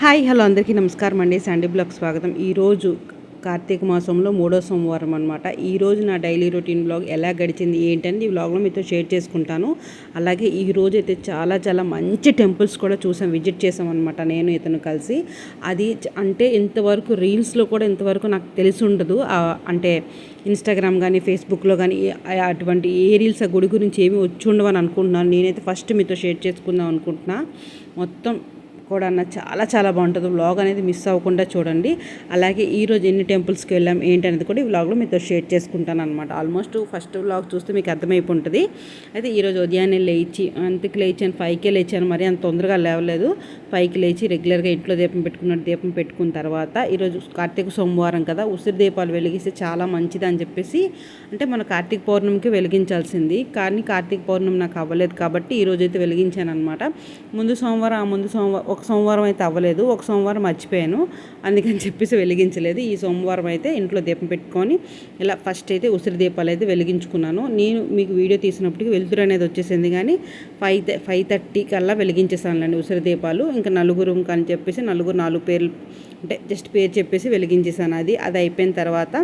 Hi hello అందరికీ నమస్కారం అండి. శాండీ బ్లాగ్ స్వాగతం. ఈరోజు కార్తీక మాసంలో మూడో సోమవారం అనమాట ఈరోజు నా డైలీ రొటీన్ బ్లాగ్ ఎలా గడిచింది ఏంటని ఈ బ్లాగ్లో మీతో షేర్ చేసుకుంటాను. అలాగే ఈ రోజు అయితే చాలా చాలా మంచి టెంపుల్స్ కూడా చూసాం విజిట్ చేసాం అనమాట నేను ఇతను కలిసి. అది అంటే ఇంతవరకు రీల్స్లో కూడా ఇంతవరకు నాకు తెలిసి ఉండదు. అంటే ఇన్స్టాగ్రామ్ కానీ ఫేస్బుక్లో కానీ అటువంటి ఏ రీల్స్ ఆ గుడి గురించి ఏమి వచ్చి ఉండవని అనుకుంటున్నాను. నేనైతే ఫస్ట్ మీతో షేర్ చేసుకుందాం అనుకుంటున్నా. మొత్తం కూడా అన్న చాలా చాలా బాగుంటుంది. వ్లాగ్ అనేది మిస్ అవ్వకుండా చూడండి. అలాగే ఈరోజు ఎన్ని టెంపుల్స్కి వెళ్ళాం ఏంటనేది కూడా ఈ వ్లాగ్లో మీతో షేర్ చేసుకుంటాను అనమాట ఆల్మోస్ట్ ఫస్ట్ వ్లాగ్ చూస్తే మీకు అర్థమైపోతుంది అయితే ఈరోజు ఉదయాన్నే లేచి అంతకు లేచాను ఫైవ్కే లేచాను. మరి అంత తొందరగా లేవలేదు. ఫైవ్కి లేచి రెగ్యులర్గా ఇంట్లో దీపం పెట్టుకున్నట్టు దీపం పెట్టుకున్న తర్వాత ఈరోజు కార్తీక సోమవారం కదా ఉసిరి దీపాలు వెలిగిస్తే చాలా మంచిది అని చెప్పేసి అంటే మన కార్తీక పౌర్ణమికి వెలిగించాల్సింది. కానీ కార్తీక పౌర్ణమి నాకు అవ్వలేదు కాబట్టి ఈరోజు అయితే వెలిగించాను అనమాట ముందు సోమవారం ఆ ముందు సోమవారం ఒక సోమవారం అయితే అవ్వలేదు ఒక సోమవారం మర్చిపోయాను. అందుకని చెప్పేసి వెలిగించలేదు. ఈ సోమవారం అయితే ఇంట్లో దీపం పెట్టుకొని ఇలా ఫస్ట్ అయితే ఉసిరి దీపాలు అయితే వెలిగించుకున్నాను. నేను మీకు వీడియో తీసినప్పటికి వెలుతురు అనేది వచ్చేసింది కానీ ఫైవ్ ఫైవ్ థర్టీ కల్లా వెలిగించేసానులేండి ఉసిరి దీపాలు. ఇంకా నలుగురు అని చెప్పేసి నలుగురు నాలుగు పేర్లు అంటే జస్ట్ పేరు చెప్పేసి వెలిగించేసాను అది. అది అయిపోయిన తర్వాత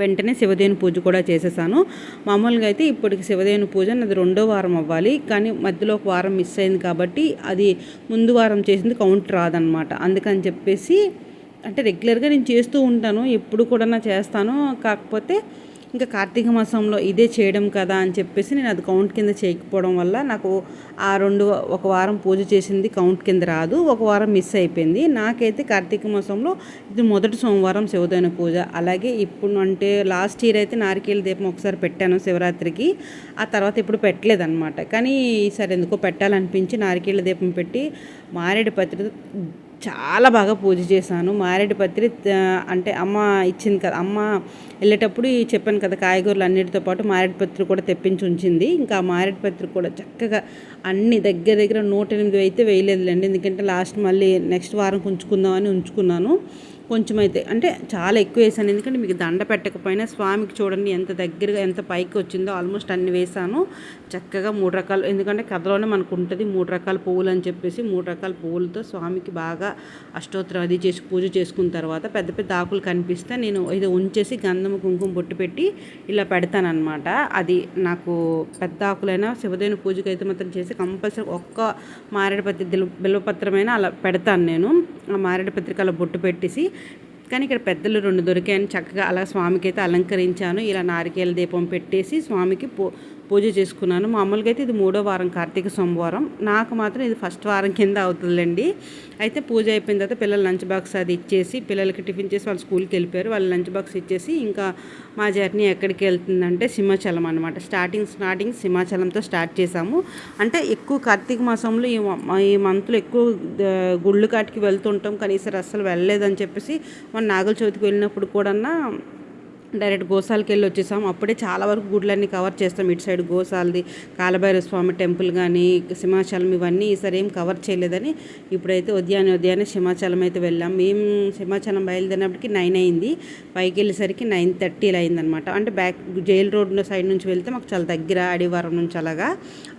వెంటనే శివదేవుని పూజ కూడా చేసేసాను. మామూలుగా అయితే ఇప్పటికి శివదేవుని పూజ నాది రెండో వారం అవ్వాలి. కానీ మధ్యలో ఒక వారం మిస్ అయింది కాబట్టి అది ముందు వారం చేసింది కౌంట్ రాదనమాట అందుకని చెప్పేసి అంటే రెగ్యులర్గా నేను చేస్తూ ఉంటాను. ఎప్పుడు కూడా నా చేస్తాను. కాకపోతే ఇంకా కార్తీక మాసంలో ఇదే చేయడం కదా అని చెప్పేసి నేను అది కౌంట్ కింద చేయకపోవడం వల్ల నాకు ఆ రెండు ఒక వారం పూజ చేసింది కౌంట్ కింద రాదు. ఒక వారం మిస్ అయిపోయింది. నాకైతే కార్తీక మాసంలో ఇది మొదటి సోమవారం శివదైన పూజ. అలాగే ఇప్పుడు అంటే లాస్ట్ ఇయర్ అయితే నారికేల దీపం ఒకసారి పెట్టాను శివరాత్రికి. ఆ తర్వాత ఇప్పుడు పెట్టలేదన్నమాట. కానీ ఈసారి ఎందుకో పెట్టాలనిపించి నారికేల దీపం పెట్టి మారేడు పత్రిక చాలా బాగా పూజ చేశాను. మారేడు పత్రి అంటే అమ్మ ఇచ్చింది కదా అమ్మ వెళ్ళేటప్పుడు చెప్పాను కదా కాయగూరలు అన్నిటితో పాటు మారేడు పత్రి కూడా తెప్పించి ఉంచింది. ఇంకా ఆ మారేడు పత్రి కూడా చక్కగా అన్ని దగ్గర దగ్గర నూట ఎనిమిది అయితే వేయలేదులేండి. ఎందుకంటే లాస్ట్ మళ్ళీ నెక్స్ట్ వారం ఉంచుకుందామని ఉంచుకున్నాను. కొంచెం అయితే అంటే చాలా ఎక్కువ వేసాను. ఎందుకంటే మీకు దండ పెట్టకపోయినా స్వామికి చూడండి ఎంత దగ్గరగా ఎంత పైకి వచ్చిందో ఆల్మోస్ట్ అన్ని వేసాను. చక్కగా మూడు రకాలు ఎందుకంటే కథలోనే మనకు ఉంటుంది మూడు రకాల పువ్వులు అని చెప్పేసి మూడు రకాల పువ్వులతో స్వామికి బాగా అష్టోత్తరం అది చేసి పూజ చేసుకున్న తర్వాత పెద్ద పెద్ద ఆకులు కనిపిస్తే నేను ఇది ఉంచేసి గంధము కుంకుమ బొట్టు పెట్టి ఇలా పెడతానమాట అది నాకు పెద్ద ఆకులైనా శివదేవుని పూజకి అయితే మాత్రం చేసి కంపల్సరీ ఒక్క మారేడుపత్రి బిల్వ బిల్వపత్రమైనా అలా పెడతాను నేను. ఆ మారేడు పత్రిక అలా బొట్టు పెట్టేసి కానీ ఇక్కడ పెద్దలు రెండు దొరికాయని చక్కగా అలా స్వామికి అయితే అలంకరించాను. ఇలా నారికేల దీపం పెట్టేసి స్వామికి పూ పూజ చేసుకున్నాను. మామూలుగా అయితే ఇది మూడో వారం కార్తీక సోమవారం. నాకు మాత్రం ఇది ఫస్ట్ వారం కింద అవుతుందండి అయితే పూజ అయిపోయిన తర్వాత పిల్లల లంచ్ బాక్స్ అది ఇచ్చేసి పిల్లలకి టిఫిన్ చేసి వాళ్ళు స్కూల్కి వెళ్ళిపోయారు. వాళ్ళు లంచ్ బాక్స్ ఇచ్చేసి ఇంకా మా జర్నీ ఎక్కడికి వెళ్తుందంటే సింహాచలం అనమాట స్టార్టింగ్ స్టార్టింగ్ సింహాచలంతో స్టార్ట్ చేసాము అంటే ఎక్కువ కార్తీక మాసంలో ఈ ఈ మంత్లో ఎక్కువ గుళ్ళు కాటికి వెళ్తుంటాం. కానీ ఈసారి అస్సలు వెళ్ళలేదని చెప్పేసి మన నాగల చవితికి వెళ్ళినప్పుడు కూడా డైరెక్ట్ గోసాలకి వెళ్ళి వచ్చేసాం. అప్పుడే చాలా వరకు గుడ్లన్నీ కవర్ చేస్తాం. ఇటు సైడ్ గోసాలది కాలభైరవ స్వామి టెంపుల్ కానీ సింహాచలం ఇవన్నీ ఈసారి ఏం కవర్ చేయలేదని ఇప్పుడైతే ఉదయాన్నే ఉదయాన్నే సింహాచలం అయితే వెళ్ళాం. మేము సింహాచలం బయలుదేరినప్పటికి నైన్ అయింది. పైకి వెళ్ళేసరికి నైన్ థర్టీలు అయిందనమాట అంటే బ్యాక్ జైల్ రోడ్ సైడ్ నుంచి వెళ్తే మాకు చాలా దగ్గర అడివారం నుంచి అలాగా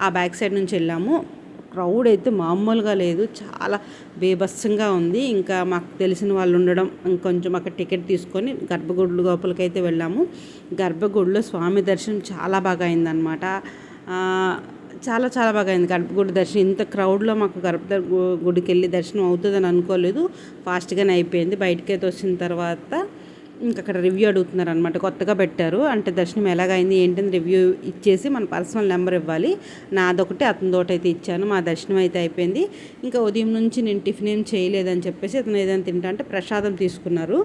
ఆ బ్యాక్ సైడ్ నుంచి వెళ్ళాము. క్రౌడ్ అయితే మామూలుగా లేదు. చాలా బేభత్సంగా ఉంది. ఇంకా మాకు తెలిసిన వాళ్ళు ఉండడం ఇంకొంచెం అక్కడ టికెట్ తీసుకొని గర్భగుడి లోపలికైతే వెళ్ళాము. గర్భగుడిలో స్వామి దర్శనం చాలా బాగా అయిందనమాట చాలా చాలా బాగా అయింది గర్భగుడి దర్శనం. ఇంత క్రౌడ్లో మాకు గర్భ గుడికి వెళ్ళి దర్శనం అవుతుందని అనుకోలేదు. ఫాస్ట్గానే అయిపోయింది. బయటకైతే వచ్చిన తర్వాత ఇంకా అక్కడ రివ్యూ అడుగుతున్నారు అనమాట కొత్తగా పెట్టారు. అంటే దర్శనం ఎలాగైంది ఏంటని రివ్యూ ఇచ్చేసి మన పర్సనల్ నెంబర్ ఇవ్వాలి. నాదొకటి అతనితోటి అయితే ఇచ్చాను. మా దర్శనం అయితే అయిపోయింది. ఇంకా ఉదయం నుంచి నేను టిఫిన్ ఏం చేయలేదని చెప్పేసి అతను ఏదైనా తింటా అంటే ప్రసాదం తీసుకున్నారు.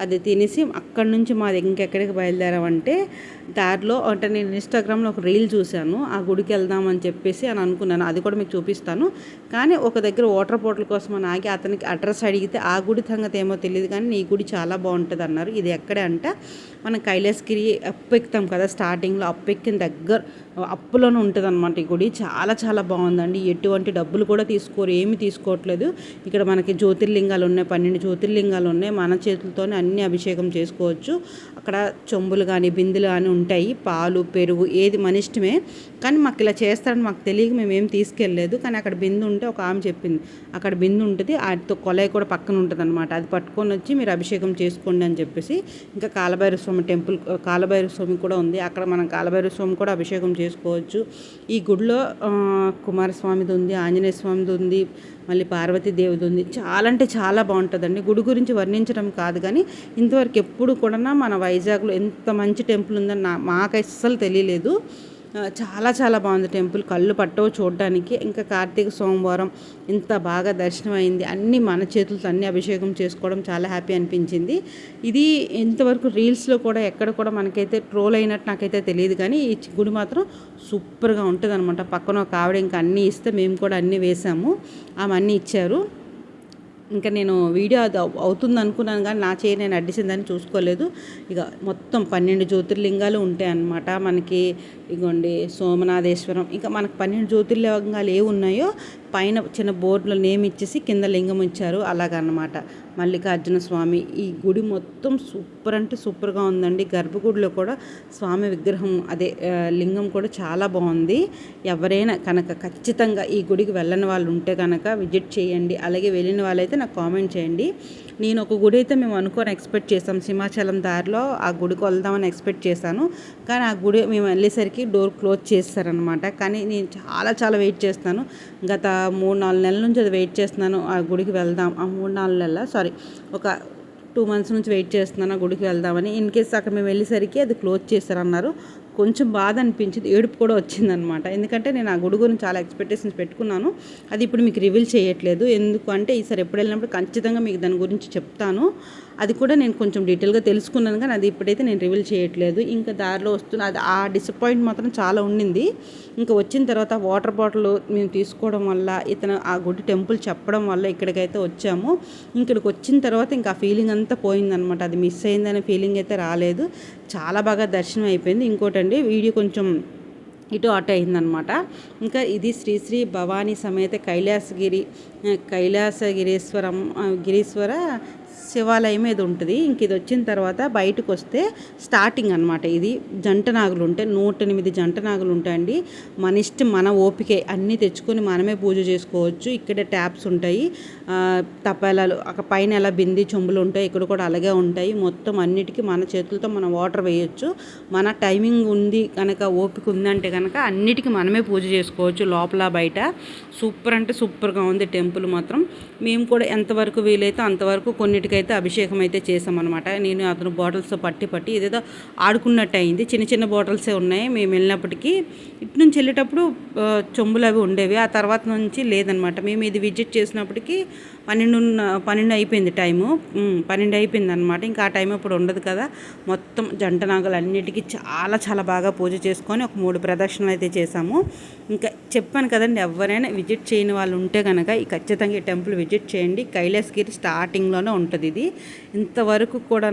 అది తినేసి అక్కడి నుంచి మాది ఇంకెక్కడికి బయలుదేరామంటే దారిలో అంటే నేను ఇన్స్టాగ్రామ్లో ఒక రీల్ చూశాను ఆ గుడికి వెళ్దామని చెప్పేసి అని అనుకున్నాను. అది కూడా మీకు చూపిస్తాను. కానీ ఒక దగ్గర వాటర్ బాటిల్ కోసం అని ఆగి అతనికి అడ్రస్ అడిగితే ఆ గుడి సంగతి ఏమో తెలియదు కానీ నీ గుడి చాలా బాగుంటుంది అన్నారు. ఇది ఎక్కడే అంటే మనం కైలాసగిరి అప్పెక్కుతాం కదా స్టార్టింగ్లో అప్పెక్కిన దగ్గర అప్పులోనే ఉంటుంది అనమాట ఈ గుడి. చాలా చాలా బాగుందండి. ఎటువంటి డబ్బులు కూడా తీసుకోరు ఏమి తీసుకోవట్లేదు. ఇక్కడ మనకి జ్యోతిర్లింగాలు ఉన్నాయి పన్నెండు జ్యోతిర్లింగాలు ఉన్నాయి. మన చేతులతోనే అన్ని అభిషేకం చేసుకోవచ్చు. అక్కడ చెంబులు కానీ బిందెలు కానీ ఉంటాయి. పాలు పెరుగు ఏది మన ఇష్టమే. కానీ మాకు ఇలా చేస్తారని మాకు తెలియక మేము ఏం తీసుకెళ్ళలేదు. కానీ అక్కడ బిందు ఉంటే ఒక ఆమె చెప్పింది. అక్కడ బిందు ఉంటుంది. వాటితో కొలై కూడా పక్కన ఉంటుంది అనమాట అది పట్టుకొని వచ్చి మీరు అభిషేకం చేసుకోండి అని చెప్పేసి ఇంకా కాలభైరవ స్వామి టెంపుల్ కాలభైరవ స్వామి కూడా ఉంది. అక్కడ మనం కాలభైరవ స్వామి కూడా అభిషేకం చేసుకోవచ్చు. ఈ గుడిలో కుమారస్వామిది ఉంది ఆంజనేయ స్వామిది ఉంది. మళ్ళీ పార్వతీదేవిది ఉంది. చాలా అంటే చాలా బాగుంటుందండి. గుడి గురించి వర్ణించడం కాదు కానీ ఇంతవరకు ఎప్పుడు కూడా మన వైజాగ్లో ఎంత మంచి టెంపుల్ ఉందని నా మాకు అస్సలు తెలియలేదు. చాలా చాలా బాగుంది టెంపుల్. కళ్ళు పట్టవు చూడడానికి. ఇంకా కార్తీక సోమవారం ఇంత బాగా దర్శనం అయింది అన్ని మన చేతులతో అన్ని అభిషేకం చేసుకోవడం చాలా హ్యాపీ అనిపించింది. ఇది ఇంతవరకు రీల్స్లో కూడా ఎక్కడ కూడా మనకైతే ట్రోల్ అయినట్టు నాకైతే తెలియదు. కానీ ఈ గుడి మాత్రం సూపర్గా ఉంటుంది అనమాట పక్కన ఒక ఆవిడ ఇంకా అన్నీ ఇస్తే మేము కూడా అన్నీ వేసాము. ఆమె అన్నీ ఇచ్చారు. ఇంకా నేను వీడియో అది అవుతుంది అనుకున్నాను కానీ నా చేయి నేను అడ్డిసిందని చూసుకోలేదు. ఇక మొత్తం పన్నెండు జ్యోతిర్లింగాలు ఉంటాయి అన్నమాట మనకి ఇగోండి సోమనాథేశ్వరం ఇంకా మనకు పన్నెండు జ్యోతిర్లింగాలు ఏ ఉన్నాయో పైన చిన్న బోర్డులో నేమ్ ఇచ్చేసి కింద లింగం ఇచ్చారు అలాగన్నమాట. మల్లికార్జున స్వామి ఈ గుడి మొత్తం సూపర్ అంటే సూపర్గా ఉందండి. గర్భగుడిలో కూడా స్వామి విగ్రహం అదే లింగం కూడా చాలా బాగుంది. ఎవరైనా కనుక ఖచ్చితంగా ఈ గుడికి వెళ్ళని వాళ్ళు ఉంటే కనుక విజిట్ చేయండి. అలాగే వెళ్ళిన వాళ్ళైతే నాకు కామెంట్ చేయండి. నేను ఒక గుడి అయితే మేము అనుకొని ఎక్స్పెక్ట్ చేసాం సింహాచలం దారిలో ఆ గుడికి వెళ్దామని ఎక్స్పెక్ట్ చేశాను. కానీ ఆ గుడి మేము వెళ్ళేసరికి డోర్ క్లోజ్ చేస్తారనమాట కానీ నేను చాలా చాలా వెయిట్ చేస్తాను. గత మూడు నాలుగు నెలల నుంచి అది వెయిట్ చేస్తున్నాను. ఆ గుడికి వెళ్దాం. ఆ మూడు నాలుగు నెలల సారీ ఒక టూ మంత్స్ నుంచి వెయిట్ చేస్తున్నాను ఆ గుడికి వెళ్దామని. ఇన్ కేస్ అక్కడ మేము వెళ్ళేసరికి అది క్లోజ్ చేశారన్నారు. కొంచెం బాధ అనిపించింది ఏడుపు కూడా వచ్చిందనమాట. ఎందుకంటే నేను ఆ గుడి గురించి చాలా ఎక్స్పెక్టేషన్స్ పెట్టుకున్నాను. అది ఇప్పుడు మీకు రివీల్ చేయట్లేదు. ఎందుకు అంటే ఈసారి ఎప్పుడు వెళ్ళినప్పుడు ఖచ్చితంగా మీకు దాని గురించి చెప్తాను. అది కూడా నేను కొంచెం డీటెయిల్గా తెలుసుకున్నాను కానీ అది ఇప్పుడైతే నేను రివీల్ చేయట్లేదు. ఇంకా దారిలో వస్తున్న అది ఆ డిసప్పాయింట్ మాత్రం చాలా ఉండింది. ఇంకా వచ్చిన తర్వాత వాటర్ బాటిల్ మేము తీసుకోవడం వల్ల ఇతను ఆ గుడి టెంపుల్ చెప్పడం వల్ల ఇక్కడికైతే వచ్చాము. ఇక్కడికి వచ్చిన తర్వాత ఇంకా ఆ ఫీలింగ్ అంతా పోయిందనమాట. అది మిస్ అయిందనే ఫీలింగ్ అయితే రాలేదు. చాలా బాగా దర్శనం అయిపోయింది. ఇంకోటండి వీడియో కొంచెం ఇటు అటు అయిందనమాట. ఇంకా ఇది శ్రీ శ్రీ భవానీ సమేత కైలాసగిరి కైలాసగిరీశ్వరం గిరీశ్వర శివాలయం ఏది ఉంటుంది. ఇంక ఇది వచ్చిన తర్వాత బయటకు వస్తే స్టార్టింగ్ అనమాట ఇది జంట నాగులు ఉంటాయి నూట ఎనిమిది జంట నాగులు ఉంటాయండి. మన ఇష్టం మన ఓపికే అన్నీ తెచ్చుకొని మనమే పూజ చేసుకోవచ్చు. ఇక్కడే ట్యాప్స్ ఉంటాయి. తపాలాలు అక్కడ పైన ఎలా బింది చెంబులు ఉంటాయి ఇక్కడ కూడా అలాగే ఉంటాయి. మొత్తం అన్నిటికీ మన చేతులతో మనం వాటర్ వేయొచ్చు. మన టైమింగ్ ఉంది కనుక ఓపిక ఉందంటే కనుక అన్నిటికీ మనమే పూజ చేసుకోవచ్చు లోపల బయట. సూపర్ అంటే సూపర్గా ఉంది టెంపుల్ మాత్రం. మేము కూడా ఎంతవరకు వీలైతే అంతవరకు కొన్నిటికైతే అయితే అభిషేకం అయితే చేసామన్నమాట నేను అతను బాటిల్స్తో పట్టి పట్టి ఏదేదో ఆడుకున్నట్టు అయింది చిన్న చిన్న బాటిల్సే ఉన్నాయి. మేము వెళ్ళినప్పటికీ ఇటు నుంచి వెళ్ళేటప్పుడు చెంబులు అవి ఉండేవి. ఆ తర్వాత నుంచి లేదనమాట మేము ఇది విజిట్ చేసినప్పటికీ పన్నెండు పన్నెండు అయిపోయింది టైము. పన్నెండు అయిపోయింది అనమాట ఇంకా ఆ టైం ఇప్పుడు ఉండదు కదా. మొత్తం జంట నాగలు అన్నిటికీ చాలా చాలా బాగా పూజ చేసుకొని ఒక మూడు ప్రదక్షిణలు అయితే చేసాము ఇంకా చెప్పాను కదండి ఎవరైనా విజిట్ చేయని వాళ్ళు ఉంటే కనుక ఈ ఖచ్చితంగా ఈ టెంపుల్ విజిట్ చేయండి. కైలాసగిరి స్టార్టింగ్లోనే ఉంటుంది ఇది. ఇంతవరకు కూడా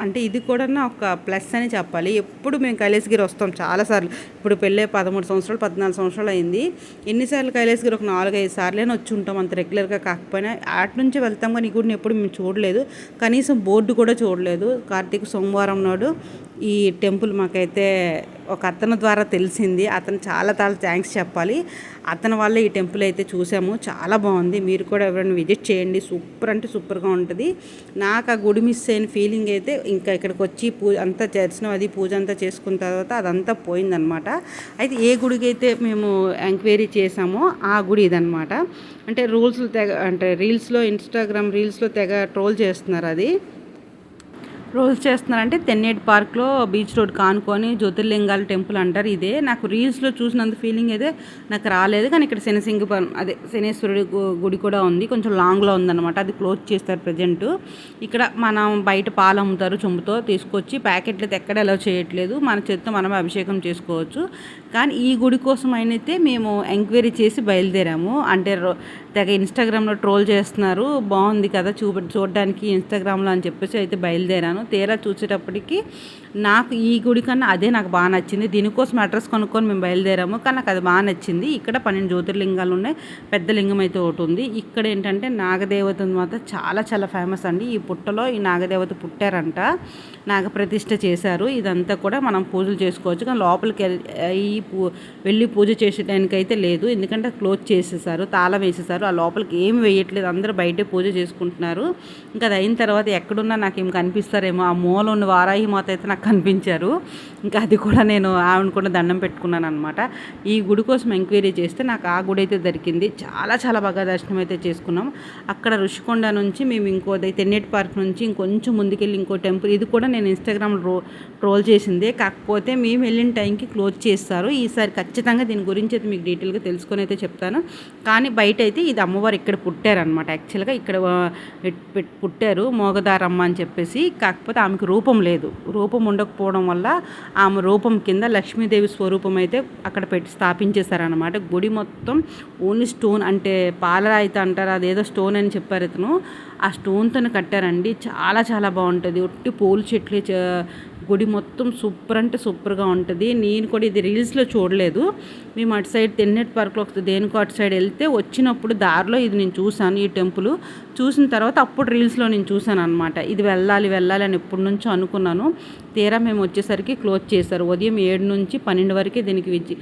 అంటే ఇది కూడా ఒక ప్లస్ అని చెప్పాలి. ఎప్పుడు మేము కైలాసగిరి వస్తాం చాలాసార్లు ఇప్పుడు పెళ్ళే పదమూడు సంవత్సరాలు పద్నాలుగు సంవత్సరాలు అయింది. ఎన్నిసార్లు కైలాసగిరి ఒక నాలుగైదు సార్లైనా వచ్చి ఉంటాం అంత రెగ్యులర్గా కాకపోయినా. అటు నుంచి వెళ్తాం కానీ ఈ గుడిని ఎప్పుడు మేము చూడలేదు. కనీసం బోర్డు కూడా చూడలేదు. కార్తీక సోమవారం నాడు ఈ టెంపుల్ మాకైతే ఒక అతను ద్వారా తెలిసింది. అతను చాలా చాలా థ్యాంక్స్ చెప్పాలి. అతని వల్ల ఈ టెంపుల్ అయితే చూసాము. చాలా బాగుంది. మీరు కూడా ఎవరైనా విజిట్ చేయండి. సూపర్ అంటే సూపర్గా ఉంటుంది. నాకు ఆ గుడి మిస్ అయిన ఫీలింగ్ అయితే ఇంకా ఇక్కడికి వచ్చి పూజ అంతా దర్శనం అది పూజ అంతా చేసుకున్న తర్వాత అదంతా పోయిందనమాట. అయితే ఏ గుడికి అయితే మేము ఎంక్వైరీ చేసామో ఆ గుడి ఇదనమాట. అంటే రూల్స్ తెగ అంటే రీల్స్లో ఇన్స్టాగ్రామ్ రీల్స్లో తెగ ట్రోల్ చేస్తున్నారు అది. రోల్స్ చేస్తున్నారంటే తెన్నేటి పార్క్లో బీచ్ రోడ్ కానుకొని జ్యోతిర్లింగాల టెంపుల్ అంటారు. ఇదే నాకు రీల్స్లో చూసినంత ఫీలింగ్ అయితే నాకు రాలేదు. కానీ ఇక్కడ శనిసింగపురం అదే శనేశ్వరుడి గుడి కూడా ఉంది. కొంచెం లాంగ్లో ఉందన్నమాట. అది క్లోజ్ చేస్తారు ప్రజెంట్ ఇక్కడ మనం బయట పాలు అమ్ముతారు చెంబుతో తీసుకొచ్చి ప్యాకెట్లు అయితే ఎక్కడ అలౌ చేయట్లేదు. మన చేతితో మనమే అభిషేకం చేసుకోవచ్చు. కానీ ఈ గుడి కోసం అయితే మేము ఎంక్వైరీ చేసి బయలుదేరాము. అంటే రో- తెగ ఇన్స్టాగ్రామ్లో ట్రోల్ చేస్తున్నారు. బాగుంది కదా చూ చూడడానికి ఇన్స్టాగ్రామ్లో అని చెప్పేసి అయితే బయలుదేరాను. తీరా చూసేటప్పటికి నాకు ఈ గుడి కన్నా అదే నాకు బాగా నచ్చింది. దీనికోసం అడ్రస్ కొనుక్కొని మేము బయలుదేరాము. కానీ నాకు అది బాగా నచ్చింది. ఇక్కడ పన్నెండు జ్యోతిర్లింగాలు ఉన్నాయి. పెద్ద లింగం అయితే ఒకటి ఉంది. ఇక్కడ ఏంటంటే నాగదేవత మాత్రం చాలా చాలా ఫేమస్ అండి. ఈ పుట్టలో ఈ నాగదేవత పుట్టారంట. నాగప్రతిష్ఠ చేశారు. ఇదంతా కూడా మనం పూజలు చేసుకోవచ్చు. కానీ లోపలికి ఈ పూ వెళ్ళి పూజ చేసేటానికి అయితే లేదు. ఎందుకంటే క్లోజ్ చేసేసారు. తాళం వేసేసారు. ఆ లోపలికి ఏమి వేయట్లేదు. అందరూ బయటే పూజ చేసుకుంటున్నారు. ఇంకా అది అయిన తర్వాత ఎక్కడున్నా నాకు ఏం కనిపిస్తారేమో. ఆ మూల ఉన్న వారాహి మాత అయితే నాకు కనిపించారు. ఇంకా అది కూడా నేను ఆవిడ కూడా దండం పెట్టుకున్నాను అనమాట ఈ గుడి కోసం ఎంక్వైరీ చేస్తే నాకు ఆ గుడి అయితే దొరికింది. చాలా చాలా బాగా దర్శనం అయితే చేసుకున్నాం. అక్కడ ఋషికొండ నుంచి మేము ఇంకో తెన్నేటి పార్క్ నుంచి ఇంకొంచెం ముందుకెళ్ళి ఇంకో టెంపుల్ ఇది కూడా నేను ఇన్స్టాగ్రామ్ రో ట్రోల్ చేసిందే. కాకపోతే మేము వెళ్ళిన టైంకి క్లోజ్ చేస్తారు. ఈసారి ఖచ్చితంగా దీని గురించి అయితే మీకు డీటెయిల్గా తెలుసుకొని అయితే చెప్తాను. కానీ బయట అయితే ఇది అమ్మవారు ఇక్కడ పుట్టారనమాట యాక్చువల్గా ఇక్కడ పుట్టారు. మోగదారమ్మ అని చెప్పేసి కాకపోతే ఆమెకు రూపం లేదు. రూపం ఉండకపోవడం వల్ల ఆమె రూపం కింద లక్ష్మీదేవి స్వరూపం అయితే అక్కడ పెట్టి స్థాపించేశారనమాట గుడి మొత్తం ఓన్లీ స్టోన్ అంటే పాలరాయిత అంటారు అదేదో స్టోన్ అని చెప్పారు ఇతను. ఆ స్టోన్తో కట్టారండి. చాలా చాలా బాగుంటుంది. ఒట్టి పూల చెట్లు గుడి మొత్తం సూపర్ అంటే సూపర్గా ఉంటుంది. నేను కూడా ఇది రీల్స్లో చూడలేదు. మేము అటు సైడ్ తెన్నెట్ పార్క్లో దేనికో అటు సైడ్ వెళ్తే వచ్చినప్పుడు దారిలో ఇది నేను చూశాను ఈ టెంపుల్. చూసిన తర్వాత అప్పుడు రీల్స్లో నేను చూశాను అనమాట ఇది వెళ్ళాలి వెళ్ళాలి అని ఎప్పటి నుంచో అనుకున్నాను. తీరా మేము వచ్చేసరికి క్లోజ్ చేశారు. ఉదయం ఏడు నుంచి పన్నెండు వరకే దీనికి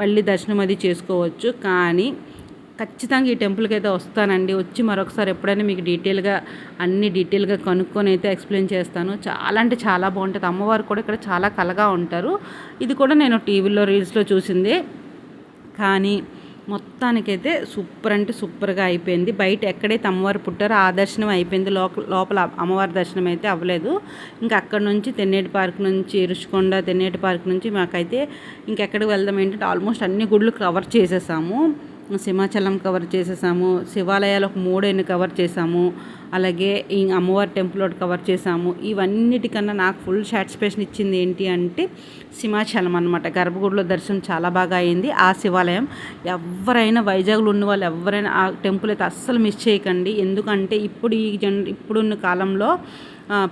వెళ్ళి దర్శనం అది చేసుకోవచ్చు. కానీ ఖచ్చితంగా ఈ టెంపుల్కి అయితే వస్తానండి. వచ్చి మరొకసారి ఎప్పుడైనా మీకు డీటెయిల్గా అన్ని డీటెయిల్గా కనుక్కొని అయితే ఎక్స్ప్లెయిన్ చేస్తాను. చాలా అంటే చాలా బాగుంటుంది. అమ్మవారు కూడా ఇక్కడ చాలా కలగా ఉంటారు. ఇది కూడా నేను టీవీలో రీల్స్లో చూసింది. కానీ మొత్తానికైతే సూపర్ అంటే సూపర్గా అయిపోయింది. బయట ఎక్కడైతే అమ్మవారు పుట్టారో ఆ దర్శనం అయిపోయింది. లోపల లోపల అమ్మవారి దర్శనం అయితే అవ్వలేదు. ఇంకా అక్కడ నుంచి తెన్నేటి పార్క్ నుంచి ఇరుషికొండ తెన్నేటి పార్క్ నుంచి మాకైతే ఇంకెక్కడికి వెళ్దాం ఏంటంటే ఆల్మోస్ట్ అన్ని గుళ్ళు కవర్ చేసేసాము. సింహాచలం కవర్ చేసేసాము. శివాలయాలు ఒక మూడైన కవర్ చేసాము. అలాగే ఈ అమ్మవారి టెంపుల్ ఒకటి కవర్ చేసాము. ఇవన్నిటికన్నా నాకు ఫుల్ సాటిస్ఫాక్షన్ ఇచ్చింది ఏంటి అంటే సింహాచలం అనమాట గర్భగుడిలో దర్శనం చాలా బాగా అయింది. ఆ శివాలయం ఎవరైనా వైజాగ్లో ఉన్న వాళ్ళు ఎవరైనా ఆ టెంపుల్ అయితే అస్సలు మిస్ చేయకండి. ఎందుకంటే ఇప్పుడు ఈ జన్ ఇప్పుడున్న కాలంలో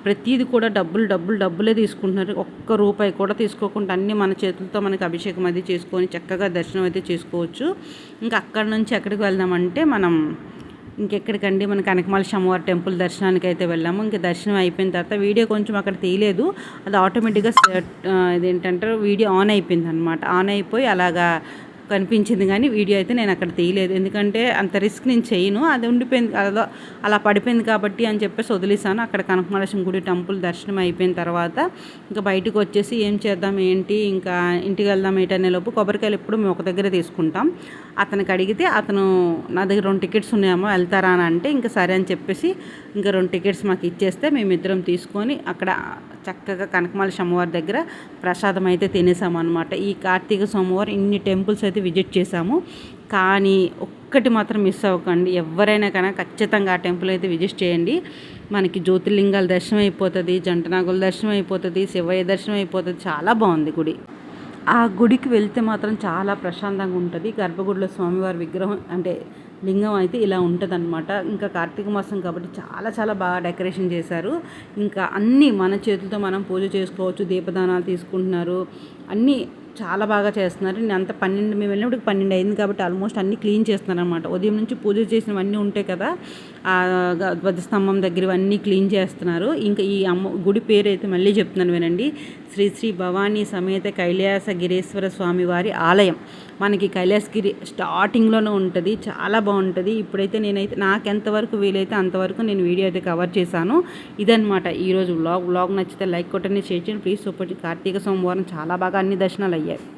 ప్రతిదీ కూడా డబ్బులు డబ్బులు డబ్బులే తీసుకుంటున్నారు. ఒక్క రూపాయి కూడా తీసుకోకుండా అన్నీ మన చేతులతో మనకి అభిషేకం అది చేసుకొని చక్కగా దర్శనం అయితే చేసుకోవచ్చు. ఇంకా అక్కడి నుంచి ఎక్కడికి వెళ్దామంటే మనం ఇంకెక్కడికండి? మన కనకమాల అమ్మవారి టెంపుల్ దర్శనానికి అయితే వెళ్ళాము. ఇంకా దర్శనం అయిపోయిన తర్వాత వీడియో కొంచెం అక్కడ తీయలేదు. అది ఆటోమేటిక్గా ఇదేంటంటే వీడియో ఆన్ అయిపోయింది అనమాట ఆన్ అయిపోయి అలాగా కనిపించింది కానీ వీడియో అయితే నేను అక్కడ తీయలేదు. ఎందుకంటే అంత రిస్క్ నేను చేయను. అది ఉండిపోయింది అదో అలా పడిపోయింది కాబట్టి అని చెప్పేసి వదిలేసాను అక్కడ కనకమలక్ష్మి గుడి టెంపుల్ దర్శనం అయిపోయిన తర్వాత ఇంకా బయటకు వచ్చేసి ఏం చేద్దాం ఏంటి ఇంకా ఇంటికి వెళ్దాం ఏంటనే లోపు కొబ్బరికాయలు ఎప్పుడు మేము ఒక దగ్గర తీసుకుంటాం. అతనికి అడిగితే అతను నా దగ్గర రెండు టికెట్స్ ఉన్నాయేమో వెళ్తారా అని అంటే ఇంకా సరే అని చెప్పేసి ఇంకా రెండు టికెట్స్ మాకు ఇచ్చేస్తే మేమిద్దరం తీసుకొని అక్కడ చక్కగా కనకమాల సోమవారి దగ్గర ప్రసాదం అయితే తినేసామన్నమాట. ఈ కార్తీక సోమవారం ఇన్ని టెంపుల్స్ అయితే విజిట్ చేసాము కానీ ఒక్కటి మాత్రం మిస్ అవ్వకండి. ఎవరైనా కానీ ఖచ్చితంగా ఆ టెంపుల్ అయితే విజిట్ చేయండి. మనకి జ్యోతిర్లింగాల దర్శనం అయిపోతుంది జంటనాగుల దర్శనం అయిపోతుంది శివయ్య దర్శనం అయిపోతుంది. చాలా బాగుంది గుడి. ఆ గుడికి వెళ్తే మాత్రం చాలా ప్రశాంతంగా ఉంటుంది. గర్భగుడిలో స్వామివారి విగ్రహం అంటే లింగం అయితే ఇలా ఉంటుందన్నమాట. ఇంకా కార్తీక మాసం కాబట్టి చాలా చాలా బాగా డెకరేషన్ చేశారు. ఇంకా అన్నీ మన చేతులతో మనం పూజ చేసుకోవచ్చు దీపదానాలు తీసుకుంటున్నారు. అన్నీ చాలా బాగా చేస్తున్నారు. నేను అంత పన్నెండు మేము వెళ్ళినప్పుడు పన్నెండు అయింది కాబట్టి ఆల్మోస్ట్ అన్నీ క్లీన్ చేస్తున్నారు అనమాట ఉదయం నుంచి పూజ చేసినవన్నీ ఉంటాయి కదా ఆ ధ్వజస్తంభం దగ్గర ఇవన్నీ క్లీన్ చేస్తున్నారు. ఇంకా ఈ అమ్మ గుడి పేరు అయితే మళ్ళీ చెప్తున్నాను వినండి. శ్రీ శ్రీ భవానీ సమేత కైలాస స్వామివారి ఆలయం. మనకి కైలాసగిరి స్టార్టింగ్లోనే ఉంటుంది. చాలా బాగుంటుంది. ఇప్పుడైతే నేనైతే నాకు ఎంతవరకు వీలైతే అంతవరకు నేను వీడియో అయితే కవర్ చేశాను. ఇదనమాట ఈరోజు బ్లాగ్ బ్లాగ్ నచ్చితే లైక్ కొట్టండి షేర్ చేయండి. ప్లీజ్ సూపర్ కార్తీక సోమవారం చాలా బాగా అన్ని దర్శనాలు అయ్యాయి.